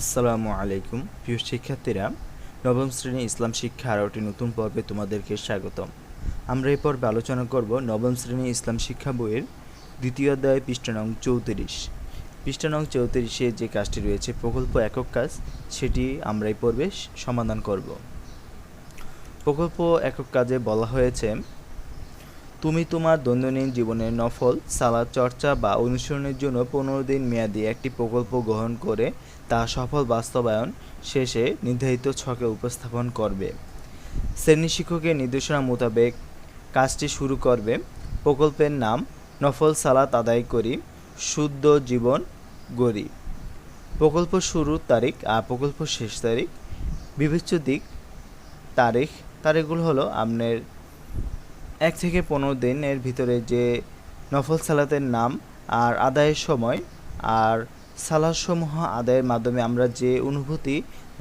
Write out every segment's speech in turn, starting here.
আসসালামু আলাইকুম। প্রিয় শিক্ষার্থীরা, নবম শ্রেণি ইসলাম শিক্ষা আরও একটি নতুন পর্বে তোমাদেরকে স্বাগতম। আমরা এই পর্বে আলোচনা করব নবম শ্রেণি ইসলাম শিক্ষা বইয়ের দ্বিতীয় অধ্যায়, পৃষ্ঠা নং চৌত্রিশ। পৃষ্ঠা নং চৌত্রিশে যে কাজটি রয়েছে, প্রকল্প একক কাজ, সেটি আমরা এই পর্বে সমাধান করব। প্রকল্প একক কাজে বলা হয়েছে তুমি তোমার দৈনন্দিন জীবনের নফল, সালাদ, চর্চা বা অনুসরণের জন্য পনেরো দিন মেয়াদি একটি প্রকল্প গ্রহণ করে তা সফল বাস্তবায়ন শেষে নির্ধারিত ছকে উপস্থাপন করবে। শ্রেণি শিক্ষকের নির্দেশনা মোতাবেক কাজটি শুরু করবে। প্রকল্পের নাম, নফল সালাত আদায় করি, শুদ্ধ জীবন গড়ি। প্রকল্প শুরুর তারিখ আর প্রকল্প শেষ তারিখ। বিবেচ্য দিক, তারিখ, তারিখগুলো হলো আপনার এক থেকে পনেরো দিনের ভিতরে যে নফল সালাতের নাম আর আদায়ের সময় আর সালাদসমূহ আদায়ের মাধ্যমে আমরা যে অনুভূতি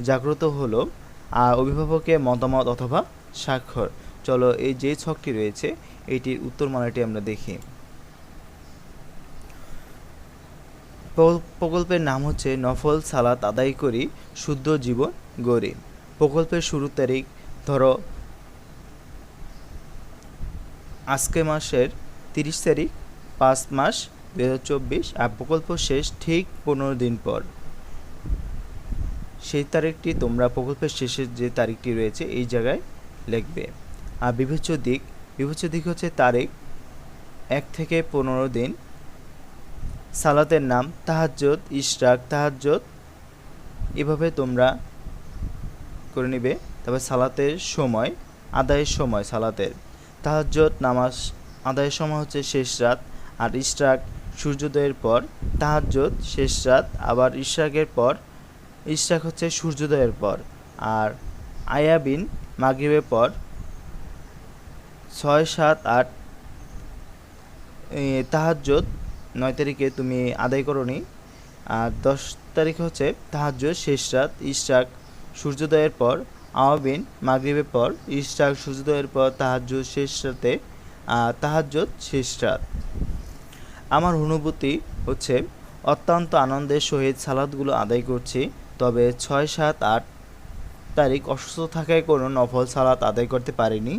জাগ্রত হলো আর অভিভাবকের মতামত অথবা স্বাক্ষর। চলো এই যে ছকটি রয়েছে, এটির উত্তরমালাটি আমরা দেখি। প্রকল্পের নাম হচ্ছে নফল সালাত আদায় করি, শুদ্ধ জীবন গড়ি। প্রকল্পের শুরুর তারিখ ধরো আজকে মাসের তিরিশ তারিখ, পাঁচ মাস দু হাজার চব্বিশ আর প্রকল্প শেষ ঠিক পনেরো দিন পর। সেই তারিখটি তোমরা প্রকল্পের শেষের যে তারিখটি রয়েছে এই জায়গায় লিখবে। আর বিবেচ্য দিক বিবেচ্য দিক হচ্ছে তারিখ, এক থেকে পনেরো দিন। সালাতের নাম তাহাজ্জত ইশরাক তাহাজ্জত এভাবে তোমরা করে নিবে। তবে সালাতের সময়, আদায়ের সময় সালাতের। তাহাজ্জত নামাজ আদায়ের সময় হচ্ছে শেষ রাত আর ইশরাক সূর্যোদয়ের পর। তাহাজ্জত শেষ রাত, আবার ইশরাকের পর। ইশরাক হচ্ছে সূর্যোদয়ের পর আর আয়াবিন, মাগরিবের পর। ছয়, সাত, আট তাহাজ্জত নয় তারিখে তুমি আদায় করনি। আর দশ তারিখ হচ্ছে তাহাজ্জত শেষ রাত, ইশরাক সূর্যোদয়ের পর। আওয়াবিন মাগরিবের পর ইশরাক সূর্যোদয়ের পর, তাহাজ্জুদ শেষ রাতে তাহাজ্জুদ শেষ রাত। আমার অনুভূতি হচ্ছে, অত্যন্ত আনন্দের সহিত সালাদগুলো আদায় করছি, তবে ছয় সাত আট তারিখ অসুস্থ থাকায় কোনো নফল সালাত আদায় করতে পারিনি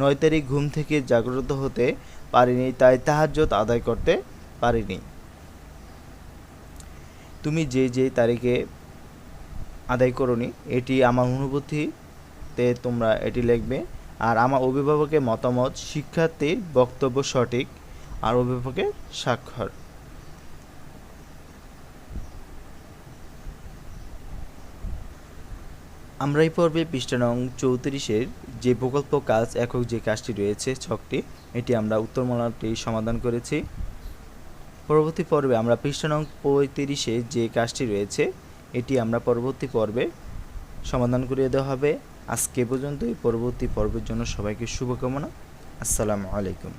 নয় তারিখ ঘুম থেকে জাগ্রত হতে পারিনি, তাই তাহাজ্জত আদায় করতে পারিনি। তুমি যে যে তারিখে আদায় করনি। এটি আমার অনুভূতিতে তোমরা এটি লিখবে। আর আমার অভিভাবকের মতামত, শিক্ষার্থীর বক্তব্য সঠিক। আর অভিভাবকের স্বাক্ষর। আমরা এই পর্বে পৃষ্ঠা নং চৌত্রিশের যে প্রকল্প কাজ একক যে কাজটি রয়েছে, ছকটি, এটি আমরা উত্তর উত্তরমালাটি সমাধান করেছি। পরবর্তী পর্বে আমরা পৃষ্ঠা নং পঁয়ত্রিশে যে কাজটি রয়েছে এটি আমরা পরবর্তী পর্বে সমাধান করিয়ে দেওয়া হবে। আজকে পর্যন্ত এই পরবর্তী পর্বের জন্য সবাইকে শুভকামনা। আসসালামু আলাইকুম।